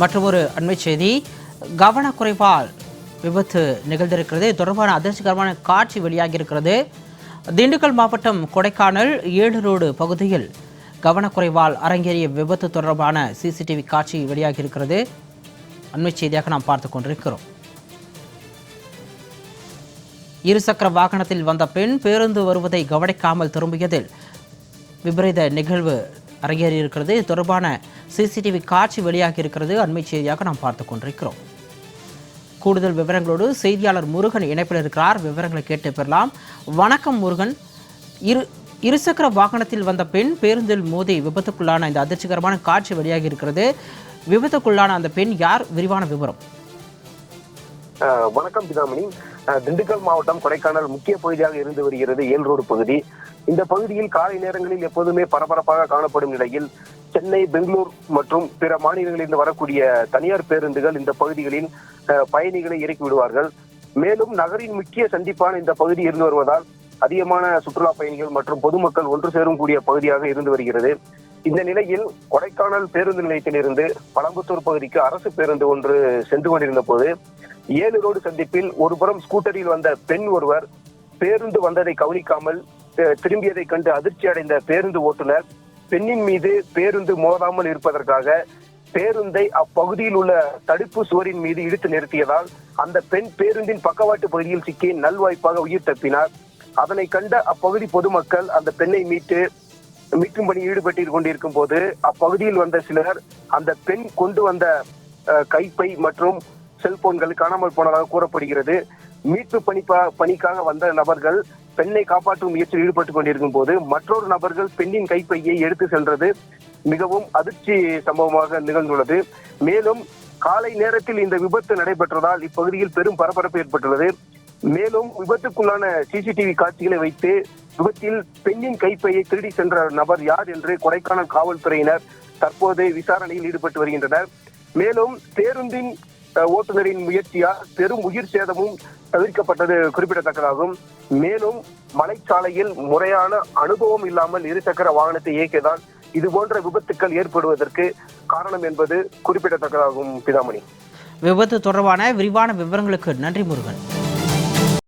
மற்றொரு அண்மை செய்தி. கவனக்குறைவால் விபத்து நிகழ்ந்திருக்கிறது. தொடர்பான அதிர்ச்சிகரமான காட்சி வெளியாகியிருக்கிறது. திண்டுக்கல் மாவட்டம் கொடைக்கானல் ஏழு ரோடு பகுதியில் கவனக்குறைவால் அரங்கேறிய விபத்து தொடர்பான சிசிடிவி காட்சி வெளியாகியிருக்கிறது. அண்மை செய்தியாக நாம் பார்த்து கொண்டிருக்கிறோம். இருசக்கர வாகனத்தில் வந்த பெண் பேருந்து வருவதை கவனிக்காமல் திரும்பியதில் விபரீத நிகழ்வு அரங்கேறியிருக்கிறது. இது தொடர்பான சிசிடிவி காட்சி வெளியாகி இருக்கிறது. அண்மை செய்தியாக நாம் பார்த்து கொண்டிருக்கிறோம். கூடுதல் விவரங்களோடு செய்தியாளர் முருகன் இணைப்பில் இருக்கிறார். விவரங்களை கேட்டு பெறலாம். வணக்கம் முருகன். இரு இருசக்கர வாகனத்தில் வந்த பெண் பேருந்தில் மோதி விபத்துக்குள்ளான இந்த அதிர்ச்சிகரமான காட்சி வெளியாகி இருக்கிறது. விபத்துக்குள்ளான அந்த பெண் யார்? விரிவான விவரம். வணக்கம் பிதாமணி. அஹ் திண்டுக்கல் மாவட்டம் கொடைக்கானல் முக்கிய பகுதியாக இருந்து வருகிறது. ஏல் ரோடு பகுதி. இந்த பகுதியில் காலை நேரங்களில் எப்போதுமே பரபரப்பாக காணப்படும் நிலையில் சென்னை பெங்களூர் மற்றும் பிற மாநிலங்களிலிருந்து வரக்கூடிய தனியார் பேருந்துகள் இந்த பகுதிகளில் பயணிகளை இறக்கி விடுவார்கள். மேலும் நகரின் முக்கிய சந்திப்பான இந்த பகுதி இருந்து வருவதால் அதிகமான சுற்றுலா பயணிகள் மற்றும் பொதுமக்கள் ஒன்று சேரும் கூடிய பகுதியாக இருந்து வருகிறது. இந்த நிலையில் கொடைக்கானல் பேருந்து நிலையத்திலிருந்து பழம்புத்தூர் பகுதிக்கு அரசு பேருந்து ஒன்று சென்று கொண்டிருந்த போது ஏழு ரோடு சந்திப்பில் ஒருபுறம் ஸ்கூட்டரில் வந்த பெண் ஒருவர் பேருந்து வந்ததை கவனிக்காமல் திரும்பியதை கண்டு அதிர்ச்சி அடைந்த பேருந்து ஓட்டுநர் பெண்ணின் மீது பேருந்து மோதாமல் இருப்பதற்காக பேருந்தை அப்பகுதியில் உள்ள தடுப்பு சுவரின் மீது இழுத்து நிறுத்தியதால் அந்த பெண் பேருந்தின் பக்கவாட்டு பகுதியில் சிக்கி நல்வாய்ப்பாக உயிர் தப்பினார். அதனை கண்ட அப்பகுதி பொதுமக்கள் அந்த பெண்ணை மீட்டு மீட்கும் பணி ஈடுபட்டு கொண்டிருக்கும் போது அப்பகுதியில் வந்த சிலர் அந்த பெண் கொண்டு வந்த கைப்பை மற்றும் செல்போன்கள் காணாமல் போனதாக கூறப்படுகிறது. மீட்பு பணி பணிக்காக வந்த நபர்கள் பெண்ணை காப்பாற்றும் முயற்சியில் ஈடுபட்டுக் கொண்டிருக்கும் போது மற்றொரு நபர்கள் பெண்ணின் கைப்பையை எடுத்து சென்றது மிகவும் அதிர்ச்சி சம்பவமாக நிகழ்ந்துள்ளது. மேலும் காலை நேரத்தில் இந்த விபத்து நடைபெற்றதால் இப்பகுதியில் பெரும் பரபரப்பு ஏற்பட்டுள்ளது. மேலும் விபத்துக்குள்ளான சிசிடிவி காட்சிகளை வைத்து விபத்தில் பெண்ணின் கைப்பையை திருடி சென்ற நபர் யார் என்று கொடைக்கானல் காவல்துறையினர் தற்போது விசாரணையில் ஈடுபட்டு வருகின்றனர். மேலும் பேருந்தின் ஓட்டுநரின் முயற்சியால் பெரும் உயிர் சேதமும் தவிர்க்கப்பட்டது குறிப்பிடத்தக்கதாகும். மேலும் மலைச்சாலையில் முறையான அனுபவம் இல்லாமல் இருசக்கர வாகனத்தை இயக்கியதால் இது போன்ற விபத்துக்கள் ஏற்படுவதற்கு காரணம் என்பது குறிப்பிடத்தக்கதாகும் பிதாமணி. விபத்து தொடர்பான விரிவான விவரங்களுக்கு நன்றி முருகன்.